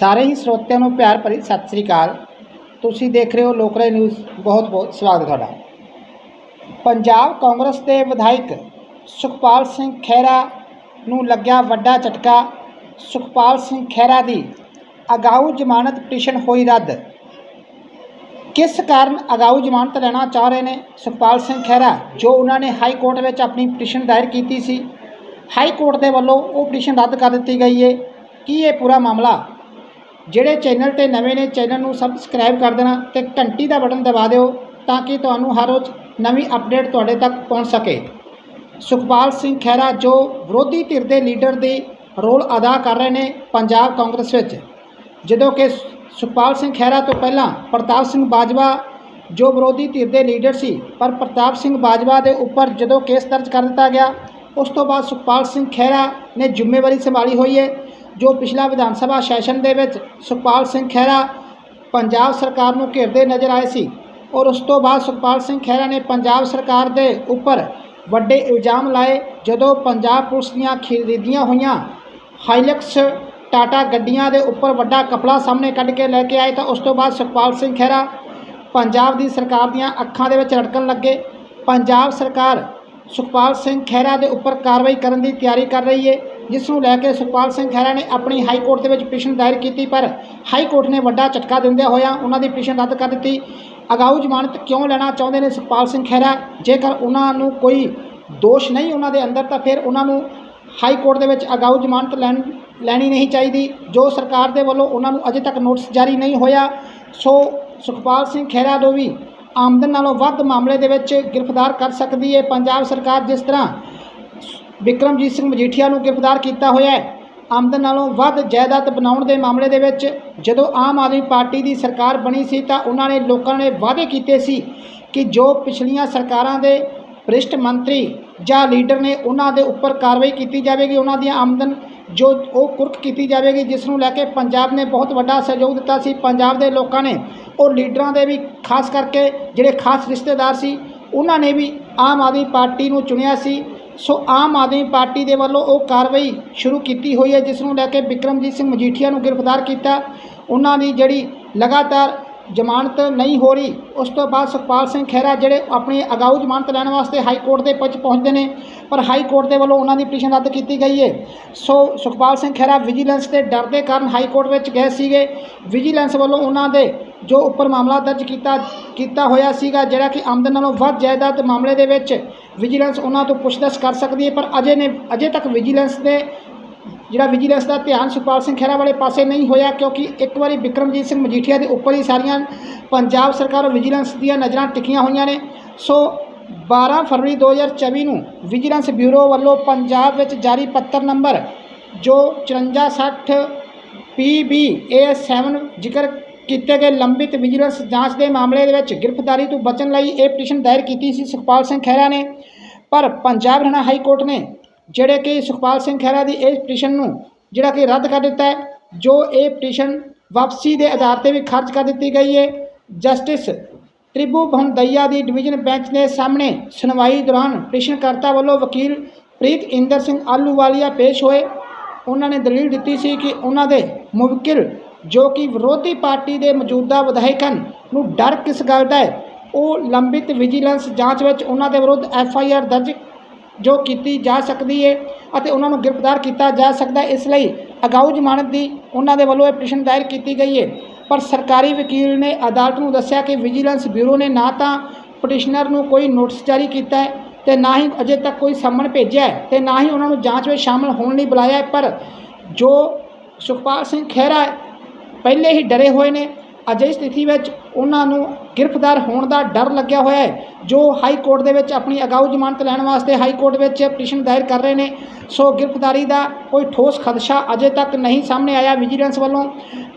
ਸਾਰੇ ਹੀ ਸਰੋਤਿਆਂ ਨੂੰ ਪਿਆਰ ਭਰੀ ਸਤਿ ਸ੍ਰੀ ਅਕਾਲ। ਤੁਸੀਂ ਦੇਖ ਰਹੇ ਹੋ ਲੋਕਰਾਏ ਨਿਊਜ਼। ਬਹੁਤ ਬਹੁਤ ਸਵਾਗਤ ਤੁਹਾਡਾ। ਪੰਜਾਬ ਕਾਂਗਰਸ ਦੇ ਵਿਧਾਇਕ ਸੁਖਪਾਲ ਸਿੰਘ ਖਹਿਰਾ ਨੂੰ ਲੱਗਿਆ ਵੱਡਾ ਝਟਕਾ। ਸੁਖਪਾਲ ਸਿੰਘ ਖਹਿਰਾ ਦੀ ਅਗਾਊ ਜ਼ਮਾਨਤ ਪਟੀਸ਼ਨ ਹੋਈ ਰੱਦ। ਕਿਸ ਕਾਰਨ ਅਗਾਊ ਜ਼ਮਾਨਤ ਲੈਣਾ ਚਾਹ ਰਹੇ ਨੇ ਸੁਖਪਾਲ ਸਿੰਘ ਖਹਿਰਾ? ਜੋ ਉਹਨਾਂ ਨੇ ਹਾਈ ਕੋਰਟ ਵਿੱਚ ਆਪਣੀ ਪਟੀਸ਼ਨ ਦਾਇਰ ਕੀਤੀ ਸੀ। ਹਾਈ ਕੋਰਟ ਦੇ ਵੱਲੋਂ ਉਹ ਪਟੀਸ਼ਨ ਰੱਦ ਕਰ ਦਿੱਤੀ ਗਈ ਹੈ ਕੀ ਇਹ ਪੂਰਾ ਮਾਮਲਾ ਜਿਹੜੇ ਚੈਨਲ ਤੇ ਨਵੇਂ ਨੇ, ਚੈਨਲ ਨੂੰ ਸਬਸਕ੍ਰਾਈਬ ਕਰ ਦੇਣਾ ਤੇ ਘੰਟੀ ਦਾ ਬਟਨ ਦਬਾ ਦਿਓ ਤਾਂ ਕਿ ਤੁਹਾਨੂੰ ਹਰ ਰੋਜ਼ ਨਵੀਂ ਅਪਡੇਟ ਤੁਹਾਡੇ ਤੱਕ ਪਹੁੰਚ ਸਕੇ। ਸੁਖਪਾਲ ਸਿੰਘ ਖਹਿਰਾ ਜੋ ਵਿਰੋਧੀ ਧਿਰ ਦੇ ਲੀਡਰ ਦੀ ਰੋਲ ਅਦਾ ਕਰ ਰਹੇ ਨੇ ਪੰਜਾਬ ਕਾਂਗਰਸ ਵਿੱਚ। ਜਦੋਂ ਕਿ ਸੁਖਪਾਲ ਸਿੰਘ ਖਹਿਰਾ ਤੋਂ ਪਹਿਲਾਂ ਪ੍ਰਤਾਪ ਸਿੰਘ ਬਾਜਵਾ ਜੋ ਵਿਰੋਧੀ ਧਿਰ ਦੇ ਲੀਡਰ ਸੀ, ਪਰ ਪ੍ਰਤਾਪ ਸਿੰਘ ਬਾਜਵਾ ਦੇ ਉੱਪਰ ਜਦੋਂ ਕੇਸ ਦਰਜ ਕਰ ਦਿੱਤਾ ਗਿਆ, ਉਸ ਤੋਂ ਬਾਅਦ ਸੁਖਪਾਲ ਸਿੰਘ ਖਹਿਰਾ ਨੇ ਜ਼ਿੰਮੇਵਾਰੀ ਸੰਭਾਲੀ ਹੋਈ ਹੈ। ਜੋ ਪਿਛਲਾ ਵਿਧਾਨ ਸਭਾ ਸੈਸ਼ਨ ਦੇ ਵਿੱਚ ਸੁਖਪਾਲ ਸਿੰਘ ਖਹਿਰਾ ਪੰਜਾਬ ਸਰਕਾਰ ਨੂੰ ਘੇਰਦੇ ਨਜ਼ਰ ਆਏ ਸੀ ਔਰ ਉਸ ਤੋਂ ਬਾਅਦ ਸੁਖਪਾਲ ਸਿੰਘ ਖਹਿਰਾ ਨੇ ਪੰਜਾਬ ਸਰਕਾਰ ਦੇ ਉੱਪਰ ਵੱਡੇ ਇਲਜ਼ਾਮ ਲਾਏ, ਜਦੋਂ ਪੰਜਾਬ ਪੁਲਿਸ ਦੀਆਂ ਖਰੀਦੀਆਂ ਹੋਈਆਂ ਹਾਈਲੈਕਸ ਟਾਟਾ ਗੱਡੀਆਂ ਦੇ ਉੱਪਰ ਵੱਡਾ ਕਪੜਾ ਸਾਹਮਣੇ ਕੱਢ ਕੇ ਲੈ ਕੇ ਆਏ ਤਾਂ ਉਸ ਤੋਂ ਬਾਅਦ ਸੁਖਪਾਲ ਸਿੰਘ ਖਹਿਰਾ ਪੰਜਾਬ ਦੀ ਸਰਕਾਰ ਦੀਆਂ ਅੱਖਾਂ ਦੇ ਵਿੱਚ ਰੜਕਣ ਲੱਗੇ। ਪੰਜਾਬ ਸਰਕਾਰ ਸੁਖਪਾਲ ਸਿੰਘ ਖਹਿਰਾ ਦੇ ਉੱਪਰ ਕਾਰਵਾਈ ਕਰਨ ਦੀ ਤਿਆਰੀ ਕਰ ਰਹੀ ਹੈ ਜਿਸ ਨੂੰ ਲੈ ਕੇ ਸੁਖਪਾਲ ਸਿੰਘ ਖਹਿਰਾ ਨੇ ਆਪਣੀ ਹਾਈ ਕੋਰਟ ਦੇ ਵਿੱਚ ਪਟੀਸ਼ਨ ਦਾਇਰ ਕੀਤੀ, ਪਰ ਹਾਈ ਕੋਰਟ ਨੇ ਵੱਡਾ ਝਟਕਾ ਦਿੰਦਿਆਂ ਹੋਇਆ ਉਹਨਾਂ ਦੀ ਪਟੀਸ਼ਨ ਰੱਦ ਕਰ ਦਿੱਤੀ। ਅਗਾਊ ਜ਼ਮਾਨਤ ਕਿਉਂ ਲੈਣਾ ਚਾਹੁੰਦੇ ਨੇ ਸੁਖਪਾਲ ਸਿੰਘ ਖਹਿਰਾ? ਜੇਕਰ ਉਹਨਾਂ ਨੂੰ ਕੋਈ ਦੋਸ਼ ਨਹੀਂ ਉਹਨਾਂ ਦੇ ਅੰਦਰ, ਤਾਂ ਫਿਰ ਉਹਨਾਂ ਨੂੰ ਹਾਈ ਕੋਰਟ ਦੇ ਵਿੱਚ ਅਗਾਊ ਜ਼ਮਾਨਤ ਲੈਣ, ਲੈਣੀ ਨਹੀਂ ਚਾਹੀਦੀ। ਜੋ ਸਰਕਾਰ ਦੇ ਵੱਲੋਂ ਉਹਨਾਂ ਨੂੰ ਅਜੇ ਤੱਕ ਨੋਟਿਸ ਜਾਰੀ ਨਹੀਂ ਹੋਇਆ, ਸੋ ਸੁਖਪਾਲ ਸਿੰਘ ਖਹਿਰਾ ਨੂੰ ਵੀ ਆਮਦਨ ਨਾਲੋਂ ਵੱਧ ਮਾਮਲੇ ਦੇ ਵਿੱਚ ਗ੍ਰਿਫਤਾਰ ਕਰ ਸਕਦੀ ਹੈ ਪੰਜਾਬ ਸਰਕਾਰ ਜਿਸ ਤਰ੍ਹਾਂ ਵਿਕਰਮਜੀਤ ਸਿੰਘ ਮਜੀਠੀਆ ਨੂੰ ਗ੍ਰਿਫਤਾਰ ਕੀਤਾ ਹੋਇਆ ਹੈ। ਆਮਦਨ ਨਾਲੋਂ ਵੱਧ ਜਾਇਦਾਦ ਬਣਾਉਣ ਦੇ ਮਾਮਲੇ ਦੇ ਵਿੱਚ ਜਦੋਂ ਆਮ ਆਦਮੀ ਪਾਰਟੀ ਦੀ ਸਰਕਾਰ ਬਣੀ ਸੀ ਤਾਂ ਉਹਨਾਂ ਨੇ ਲੋਕਾਂ ਨੇ ਵਾਅਦੇ ਕੀਤੇ ਸੀ ਕਿ ਜੋ ਪਿਛਲੀਆਂ ਸਰਕਾਰਾਂ ਦੇ ਵਰਿਸ਼ਠ ਮੰਤਰੀ ਜਾਂ ਲੀਡਰ ਨੇ ਉਹਨਾਂ ਦੇ ਉੱਪਰ ਕਾਰਵਾਈ ਕੀਤੀ ਜਾਵੇਗੀ, ਉਹਨਾਂ ਦੀਆਂ ਆਮਦਨ ਜੋ ਉਹ ਕੁਰਕ ਕੀਤੀ ਜਾਵੇਗੀ, ਜਿਸ ਨੂੰ ਲੈ ਕੇ ਪੰਜਾਬ ਨੇ ਬਹੁਤ ਵੱਡਾ ਸਹਿਯੋਗ ਦਿੱਤਾ ਸੀ। ਪੰਜਾਬ ਦੇ ਲੋਕਾਂ ਨੇ ਉਹ ਲੀਡਰਾਂ ਦੇ ਵੀ ਖਾਸ ਕਰਕੇ ਜਿਹੜੇ ਖਾਸ ਰਿਸ਼ਤੇਦਾਰ ਸੀ, ਉਹਨਾਂ ਨੇ ਵੀ ਆਮ ਆਦਮੀ ਪਾਰਟੀ ਨੂੰ ਚੁਣਿਆ ਸੀ। ਸੋ ਆਮ ਆਦਮੀ ਪਾਰਟੀ ਦੇ ਵੱਲੋਂ ਉਹ ਕਾਰਵਾਈ ਸ਼ੁਰੂ ਕੀਤੀ ਹੋਈ ਹੈ, ਜਿਸ ਨੂੰ ਲੈ ਕੇ ਵਿਕਰਮਜੀਤ ਸਿੰਘ ਮਜੀਠੀਆ ਨੂੰ ਗ੍ਰਿਫਤਾਰ ਕੀਤਾ। ਉਹਨਾਂ ਦੀ ਜਿਹੜੀ ਲਗਾਤਾਰ ਜ਼ਮਾਨਤ ਨਹੀਂ ਹੋ ਰਹੀ, ਉਸ ਤੋਂ ਬਾਅਦ ਸੁਖਪਾਲ ਸਿੰਘ ਖਹਿਰਾ ਜਿਹੜੇ ਆਪਣੀ ਅਗਾਊ ਜ਼ਮਾਨਤ ਲੈਣ ਵਾਸਤੇ ਹਾਈ ਕੋਰਟ ਦੇ ਵਿੱਚ ਪਹੁੰਚਦੇ ਨੇ, ਪਰ ਹਾਈ ਕੋਰਟ ਦੇ ਵੱਲੋਂ ਉਹਨਾਂ ਦੀ ਪਟੀਸ਼ਨ ਰੱਦ ਕੀਤੀ ਗਈ ਹੈ। ਸੋ ਸੁਖਪਾਲ ਸਿੰਘ ਖਹਿਰਾ ਵਿਜੀਲੈਂਸ ਦੇ ਡਰ ਦੇ ਕਾਰਨ ਹਾਈ ਕੋਰਟ ਵਿੱਚ ਗਏ ਸੀਗੇ। ਵਿਜੀਲੈਂਸ ਵੱਲੋਂ ਉਹਨਾਂ ਦੇ ਜੋ ਉੱਪਰ ਮਾਮਲਾ ਦਰਜ ਕੀਤਾ ਕੀਤਾ ਹੋਇਆ ਸੀਗਾ, ਜਿਹੜਾ ਕਿ ਆਮਦਨ ਨਾਲੋਂ ਵੱਧ ਜਾਇਦਾਦ ਮਾਮਲੇ ਦੇ ਵਿੱਚ ਵਿਜੀਲੈਂਸ ਉਹਨਾਂ ਤੋਂ ਪੁੱਛਦਛ ਕਰ ਸਕਦੀ ਹੈ, ਪਰ ਅਜੇ ਨੇ ਅਜੇ ਤੱਕ ਵਿਜੀਲੈਂਸ ਦੇ ਜਿਹੜਾ ਵਿਜੀਲੈਂਸ ਦਾ ਧਿਆਨ ਸੁਖਪਾਲ ਸਿੰਘ ਖਹਿਰਾ ਵਾਲੇ ਪਾਸੇ ਨਹੀਂ ਹੋਇਆ, ਕਿਉਂਕਿ ਇੱਕ ਵਾਰੀ ਵਿਕਰਮਜੀਤ ਸਿੰਘ ਮਜੀਠੀਆ ਦੇ ਉੱਪਰ ਹੀ ਸਾਰੀਆਂ ਪੰਜਾਬ ਸਰਕਾਰ ਵਿਜੀਲੈਂਸ ਦੀਆਂ ਨਜ਼ਰਾਂ ਟਿਕੀਆਂ ਹੋਈਆਂ ਨੇ। ਸੋ 12 ਫਰਵਰੀ 2024 ਨੂੰ ਵਿਜੀਲੈਂਸ ਬਿਊਰੋ ਵੱਲੋਂ ਪੰਜਾਬ ਵਿੱਚ ਜਾਰੀ ਪੱਤਰ ਨੰਬਰ ਜੋ 5460 PB A7 ਜ਼ਿਕਰ ਕੀਤੇ ਗਏ ਲੰਬਿਤ ਵਿਜੀਲੈਂਸ ਜਾਂਚ ਦੇ ਮਾਮਲੇ ਦੇ ਵਿੱਚ ਗ੍ਰਿਫਤਾਰੀ ਤੋਂ ਬਚਣ ਲਈ ਇਹ ਪਟੀਸ਼ਨ ਦਾਇਰ ਕੀਤੀ ਸੀ ਸੁਖਪਾਲ ਸਿੰਘ ਖਹਿਰਾ ਨੇ। ਪਰ ਪੰਜਾਬ ਹਰਿਆਣਾ ਹਾਈ ਕੋਰਟ ਨੇ ਜਿਹੜੇ ਕਿ ਸੁਖਪਾਲ ਸਿੰਘ ਖਹਿਰਾ ਦੀ ਇਸ ਪਟੀਸ਼ਨ ਨੂੰ ਜਿਹੜਾ ਕਿ ਰੱਦ ਕਰ ਦਿੱਤਾ ਹੈ, ਜੋ ਇਹ ਪਟੀਸ਼ਨ ਵਾਪਸੀ ਦੇ ਆਧਾਰ ਤੇ ਵੀ ਖਾਰਜ ਕਰ ਦਿੱਤੀ ਗਈ ਹੈ। ਜਸਟਿਸ ਤ੍ਰਿਭੂ ਭੰਦਈਆ ਦੀ ਡਿਵੀਜ਼ਨ ਬੈਂਚ ਦੇ ਸਾਹਮਣੇ ਸੁਣਵਾਈ ਦੌਰਾਨ ਪਟੀਸ਼ਨਕਰਤਾ ਵੱਲੋਂ ਵਕੀਲ ਪ੍ਰੀਤ ਇੰਦਰ ਸਿੰਘ ਆਲੂਵਾਲੀਆ ਪੇਸ਼ ਹੋਏ। ਉਹਨਾਂ ਨੇ ਦਲੀਲ ਦਿੱਤੀ ਸੀ ਕਿ ਉਹਨਾਂ ਦੇ ਮੁਵਕਿਲ ਜੋ ਕਿ ਵਿਰੋਧੀ ਪਾਰਟੀ ਦੇ ਮੌਜੂਦਾ ਵਿਧਾਇਕ ਹਨ, ਨੂੰ ਡਰ ਕਿਸ ਗੱਲ ਦਾ ਹੈ? ਉਹ ਲੰਬਿਤ ਵਿਜੀਲੈਂਸ ਜਾਂਚ ਵਿੱਚ ਉਹਨਾਂ ਦੇ ਵਿਰੁੱਧ ਐਫ ਆਈ ਆਰ ਦਰਜ ਜੋ ਕੀਤੀ ਜਾ ਸਕਦੀ ਹੈ ਅਤੇ ਉਹਨਾਂ ਨੂੰ ਗ੍ਰਿਫਤਾਰ ਕੀਤਾ ਜਾ ਸਕਦਾ ਇਸ ਲਈ ਅਗਾਊ ਜ਼ਮਾਨਤ ਦੀ ਉਹਨਾਂ ਦੇ ਵੱਲੋਂ ਇਹ ਪਟੀਸ਼ਨ ਦਾਇਰ ਕੀਤੀ ਗਈ ਹੈ। ਪਰ ਸਰਕਾਰੀ ਵਕੀਲ ਨੇ ਅਦਾਲਤ ਨੂੰ ਦੱਸਿਆ ਕਿ ਵਿਜੀਲੈਂਸ ਬਿਊਰੋ ਨੇ ਨਾ ਤਾਂ ਪਟੀਸ਼ਨਰ ਨੂੰ ਕੋਈ ਨੋਟਿਸ ਜਾਰੀ ਕੀਤਾ ਹੈ ਤੇ ਨਾ ਹੀ ਅਜੇ ਤੱਕ ਕੋਈ ਸੰਮਨ ਭੇਜਿਆ ਹੈ ਤੇ ਨਾ ਹੀ ਉਹਨਾਂ ਨੂੰ ਜਾਂਚ ਵਿੱਚ ਸ਼ਾਮਲ ਹੋਣ ਲਈ ਬੁਲਾਇਆ ਹੈ। ਪਰ ਜੋ ਸੁਖਪਾਲ ਸਿੰਘ ਖਹਿਰਾ ਪਹਿਲੇ ਹੀ ਡਰੇ ਹੋਏ ਨੇ। ਅਜਿਹੀ ਸਥਿਤੀ ਵਿੱਚ ਉਹਨਾਂ ਨੂੰ ਗ੍ਰਿਫਤਾਰ ਹੋਣ ਦਾ ਡਰ ਲੱਗਿਆ ਹੋਇਆ ਹੈ, ਜੋ ਹਾਈ ਕੋਰਟ ਦੇ ਵਿੱਚ ਆਪਣੀ ਅਗਾਊ ਜ਼ਮਾਨਤ ਲੈਣ ਵਾਸਤੇ ਹਾਈ ਕੋਰਟ ਵਿੱਚ ਪਟੀਸ਼ਨ ਦਾਇਰ ਕਰ ਰਹੇ ਨੇ। ਸੋ ਗ੍ਰਿਫਤਾਰੀ ਦਾ ਕੋਈ ਠੋਸ ਖਦਸ਼ਾ ਅਜੇ ਤੱਕ ਨਹੀਂ ਸਾਹਮਣੇ ਆਇਆ। ਵਿਜੀਲੈਂਸ ਵੱਲੋਂ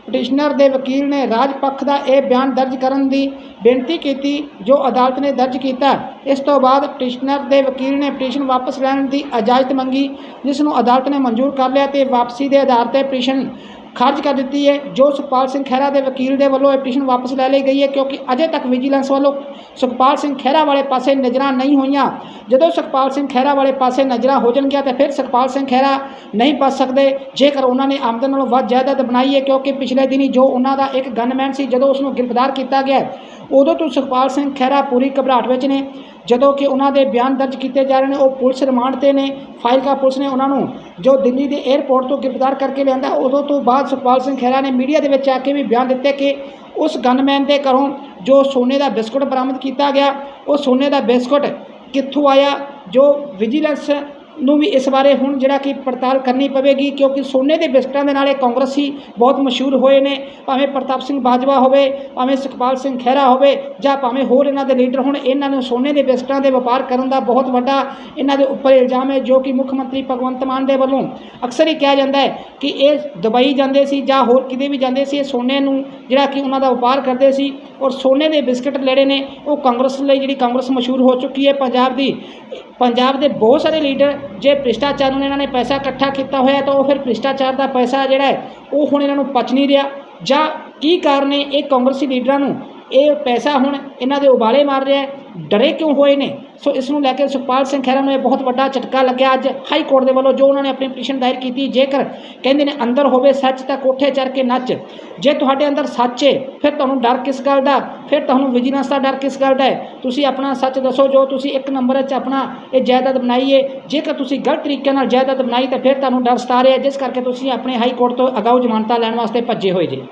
ਪਟੀਸ਼ਨਰ ਦੇ ਵਕੀਲ ਨੇ ਰਾਜ ਪੱਖ ਦਾ ਇਹ ਬਿਆਨ ਦਰਜ ਕਰਨ ਦੀ ਬੇਨਤੀ ਕੀਤੀ, ਜੋ ਅਦਾਲਤ ਨੇ ਦਰਜ ਕੀਤਾ। ਇਸ ਤੋਂ ਬਾਅਦ ਪਟੀਸ਼ਨਰ ਦੇ ਵਕੀਲ ਨੇ ਪਟੀਸ਼ਨ ਵਾਪਸ ਲੈਣ ਦੀ ਇਜਾਜ਼ਤ ਮੰਗੀ, ਜਿਸ ਨੂੰ ਅਦਾਲਤ ਨੇ ਮਨਜ਼ੂਰ ਕਰ ਲਿਆ ਤੇ ਵਾਪਸੀ ਦੇ ਆਧਾਰ ਤੇ ਪਟੀਸ਼ਨ ਖਾਰਜ ਕਰ ਦਿੱਤੀ ਹੈ। ਜੋ ਸੁਖਪਾਲ ਸਿੰਘ ਖਹਿਰਾ ਦੇ ਵਕੀਲ ਦੇ ਵੱਲੋਂ ਇਹ ਪਟੀਸ਼ਨ ਵਾਪਸ ਲੈ ਲਈ ਗਈ ਹੈ ਕਿਉਂਕਿ ਅਜੇ ਤੱਕ ਵਿਜੀਲੈਂਸ ਵੱਲੋਂ ਸੁਖਪਾਲ ਸਿੰਘ ਖਹਿਰਾ ਵਾਲੇ ਪਾਸੇ ਨਜ਼ਰਾਂ ਨਹੀਂ ਹੋਈਆਂ। ਜਦੋਂ ਸੁਖਪਾਲ ਸਿੰਘ ਖਹਿਰਾ ਵਾਲੇ ਪਾਸੇ ਨਜ਼ਰਾਂ ਹੋ ਜਾਣਗੀਆਂ ਤਾਂ ਫਿਰ ਸੁਖਪਾਲ ਸਿੰਘ ਖਹਿਰਾ ਨਹੀਂ ਬਚ ਸਕਦੇ। ਜੇਕਰ ਉਹਨਾਂ ਨੇ ਆਮਦਨ ਨਾਲੋਂ ਵੱਧ ਜਾਇਦਾਦ ਬਣਾਈ ਹੈ ਕਿਉਂਕਿ ਪਿਛਲੇ ਦਿਨੀ ਜੋ ਉਹਨਾਂ ਦਾ ਇੱਕ ਗਨਮੈਨ ਸੀ ਜਦੋਂ ਉਸ ਨੂੰ ਗ੍ਰਿਫਤਾਰ ਕੀਤਾ ਗਿਆ, ਉਦੋਂ ਤੋਂ ਸੁਖਪਾਲ ਸਿੰਘ ਖਹਿਰਾ ਪੂਰੀ ਘਬਰਾਹਟ ਵਿੱਚ ਨੇ। ਜਦੋਂ ਕਿ ਉਹਨਾਂ ਦੇ ਬਿਆਨ ਦਰਜ ਕੀਤੇ ਜਾ ਰਹੇ ਨੇ, ਉਹ ਪੁਲਿਸ ਰਿਮਾਂਡ ਤੇ ਨੇ ਫਾਇਲਕਾ ਪੁਲਿਸ ਨੇ ਉਹਨਾਂ ਨੂੰ ਜੋ ਦਿੱਲੀ ਦੇ 에ਅਰਪੋਰਟ ਤੋਂ ਗ੍ਰਿਫਤਾਰ ਕਰਕੇ ਲਿਆਂਦਾ, ਉਦੋਂ ਤੋਂ ਬਾਅਦ ਸੁਖਪਾਲ ਸਿੰਘ ਖਹਿਰਾ ਨੇ ਮੀਡੀਆ ਦੇ ਵਿੱਚ ਆ ਕੇ ਵੀ ਬਿਆਨ ਦਿੱਤੇ ਕਿ ਉਸ ਗਨਮੈਨ ਦੇ ਘਰੋਂ ਜੋ ਸੋਨੇ ਦਾ ਬਿਸਕੁਟ ਬਰਾਮਦ ਕੀਤਾ ਗਿਆ, ਉਹ ਸੋਨੇ ਦਾ ਬਿਸਕੁਟ ਕਿੱਥੋਂ ਆਇਆ, ਜੋ ਵਿਜੀਲੈਂਸ ਨੂੰ ਵੀ ਇਸ ਬਾਰੇ ਹੁਣ ਜਿਹੜਾ ਕਿ ਪੜਤਾਲ ਕਰਨੀ ਪਵੇਗੀ, ਕਿਉਂਕਿ ਸੋਨੇ ਦੇ ਬਿਸਕਟਾਂ ਦੇ ਨਾਲ ਇਹ ਕਾਂਗਰਸੀ ਬਹੁਤ ਮਸ਼ਹੂਰ ਹੋਏ ਨੇ। ਭਾਵੇਂ ਪ੍ਰਤਾਪ ਸਿੰਘ ਬਾਜਵਾ ਹੋਵੇ, ਭਾਵੇਂ ਸੁਖਪਾਲ ਸਿੰਘ ਖਹਿਰਾ ਹੋਵੇ, ਜਾਂ ਭਾਵੇਂ ਹੋਰ ਇਹਨਾਂ ਦੇ ਲੀਡਰ ਹੁਣ, ਇਹਨਾਂ ਨੂੰ ਸੋਨੇ ਦੇ ਬਿਸਕਟਾਂ ਦੇ ਵਪਾਰ ਕਰਨ ਦਾ ਬਹੁਤ ਵੱਡਾ ਇਹਨਾਂ ਦੇ ਉੱਪਰ ਇਲਜ਼ਾਮ ਹੈ, ਜੋ ਕਿ ਮੁੱਖ ਮੰਤਰੀ ਭਗਵੰਤ ਮਾਨ ਦੇ ਵੱਲੋਂ ਅਕਸਰ ਹੀ ਕਿਹਾ ਜਾਂਦਾ ਹੈ ਕਿ ਇਹ ਦੁਬਈ ਜਾਂਦੇ ਸੀ ਜਾਂ ਹੋਰ ਕਿਤੇ ਵੀ ਜਾਂਦੇ ਸੀ, ਇਹ ਸੋਨੇ ਨੂੰ ਜਿਹੜਾ ਕਿ ਉਹਨਾਂ ਦਾ ਵਪਾਰ ਕਰਦੇ ਸੀ। ਔਰ ਸੋਨੇ ਦੇ ਬਿਸਕਟ ਲੈਣੇ ਨੇ, ਉਹ ਕਾਂਗਰਸ ਲਈ ਜਿਹੜੀ ਕਾਂਗਰਸ ਮਸ਼ਹੂਰ ਹੋ ਚੁੱਕੀ ਹੈ ਪੰਜਾਬ ਦੀ। ਪੰਜਾਬ ਦੇ ਬਹੁਤ ਸਾਰੇ ਲੀਡਰ, ਜੇ ਭ੍ਰਿਸ਼ਟਾਚਾਰ ਨੂੰ ਇਹਨਾਂ ਨੇ ਪੈਸਾ ਇਕੱਠਾ ਕੀਤਾ ਹੋਇਆ, ਤਾਂ ਉਹ ਫਿਰ ਭ੍ਰਿਸ਼ਟਾਚਾਰ ਦਾ ਪੈਸਾ ਜਿਹੜਾ ਹੈ, ਉਹ ਹੁਣ ਇਹਨਾਂ ਨੂੰ ਪਚ ਨਹੀਂ ਰਿਹਾ। ਜਾਂ ਕੀ ਕਾਰਨ ਹੈ ਇਹ ਕਾਂਗਰਸੀ ਲੀਡਰਾਂ ਨੂੰ? ਇਹ ਪੈਸਾ ਹੁਣ ਇਹਨਾਂ ਦੇ ਉਬਾਲੇ ਮਾਰ ਰਿਹਾ ਡਰੇ ਕਿਉਂ ਹੋਏ ਨੇ? ਸੋ ਇਸ ਨੂੰ ਲੈ ਕੇ ਸੁਖਪਾਲ ਸਿੰਘ ਖਹਿਰਾ ਨੂੰ ਇਹ ਬਹੁਤ ਵੱਡਾ ਝਟਕਾ ਲੱਗਿਆ ਅੱਜ। ਹਾਈ ਕੋਰਟ ਦੇ ਵੱਲੋਂ ਜੋ ਉਹਨਾਂ ਨੇ ਆਪਣੀ ਪਟੀਸ਼ਨ ਦਾਇਰ ਕੀਤੀ, ਜੇਕਰ ਕਹਿੰਦੇ ਨੇ ਅੰਦਰ ਹੋਵੇ ਸੱਚ ਤਾਂ ਕੋਠੇ ਚੜ ਕੇ ਨੱਚ। ਜੇ ਤੁਹਾਡੇ ਅੰਦਰ ਸੱਚ ਹੈ ਫਿਰ ਤੁਹਾਨੂੰ ਡਰ ਕਿਸ ਗੱਲ ਦਾ? ਫਿਰ ਤੁਹਾਨੂੰ ਵਿਜੀਲੈਂਸ ਦਾ ਡਰ ਕਿਸ ਗੱਲ ਦਾ ਹੈ? ਤੁਸੀਂ ਆਪਣਾ ਸੱਚ ਦੱਸੋ, ਜੋ ਤੁਸੀਂ ਇੱਕ ਨੰਬਰ 'ਚ ਆਪਣਾ ਇਹ ਜਾਇਦਾਦ ਬਣਾਈ ਹੈ ਜੇਕਰ ਤੁਸੀਂ ਗਲਤ ਤਰੀਕੇ ਨਾਲ ਜਾਇਦਾਦ ਬਣਾਈ, ਤਾਂ ਫਿਰ ਤੁਹਾਨੂੰ ਡਰ ਸਤਾ ਰਿਹਾ ਜਿਸ ਕਰਕੇ ਤੁਸੀਂ ਆਪਣੇ ਹਾਈ ਕੋਰਟ ਤੋਂ ਅਗਾਊ ਜ਼ਮਾਨਤਾਂ ਲੈਣ ਵਾਸਤੇ ਭੱਜੇ ਹੋਏ ਜੇ।